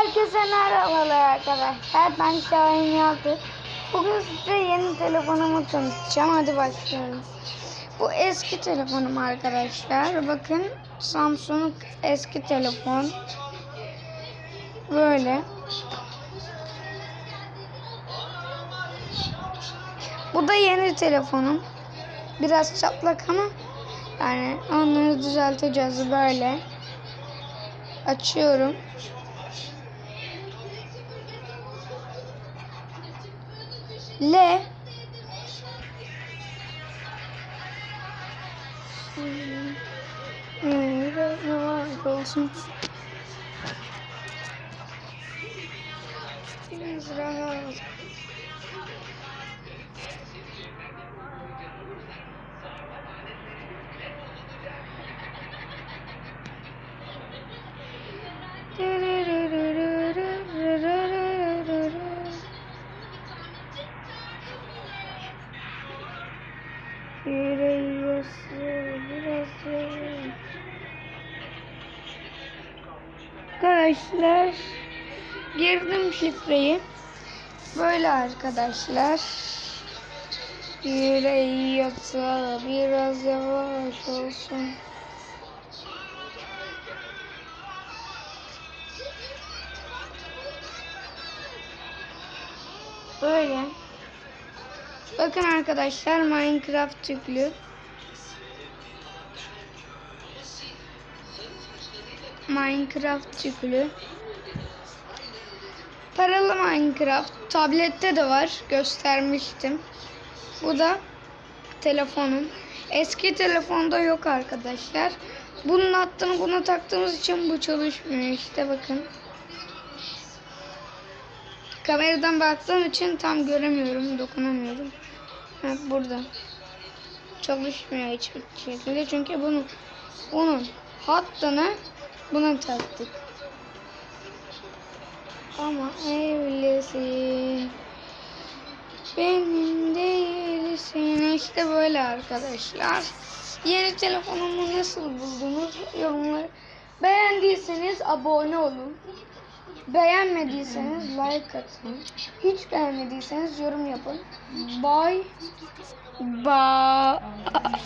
Herkese merhabalar arkadaşlar. Ben Şahin Yaltı. Bugün size yeni telefonumu tanıtacağım. Hadi başlayalım. Bu eski telefonum arkadaşlar. Bakın Samsung eski telefon. Böyle. Bu da yeni telefonum. Biraz çatlak ama yani onları düzelteceğiz böyle. Açıyorum. L olsun. Biraz rahat. Arkadaşlar girdim şifreyi. Böyle arkadaşlar. Yüreği biraz yavaş olsun. Böyle. Bakın arkadaşlar Minecraft yüklü. Minecraft yüklü. Paralı Minecraft. Tablette de var. Göstermiştim. Bu da telefonum. Eski telefonda yok arkadaşlar. Bunun hattını buna taktığımız için bu çalışmıyor. İşte bakın. Kameradan baktığım için tam göremiyorum, dokunamıyorum. Ha, burada. Çalışmıyor hiçbir şekilde çünkü bunun bunun hattını buna taktık. Ama evlisin. Benim değilsin. İşte böyle arkadaşlar. Yeni telefonumu nasıl buldunuz? Yorumları. Beğendiyseniz abone olun. Beğenmediyseniz like atın. Hiç beğenmediyseniz yorum yapın. Bye. Bye.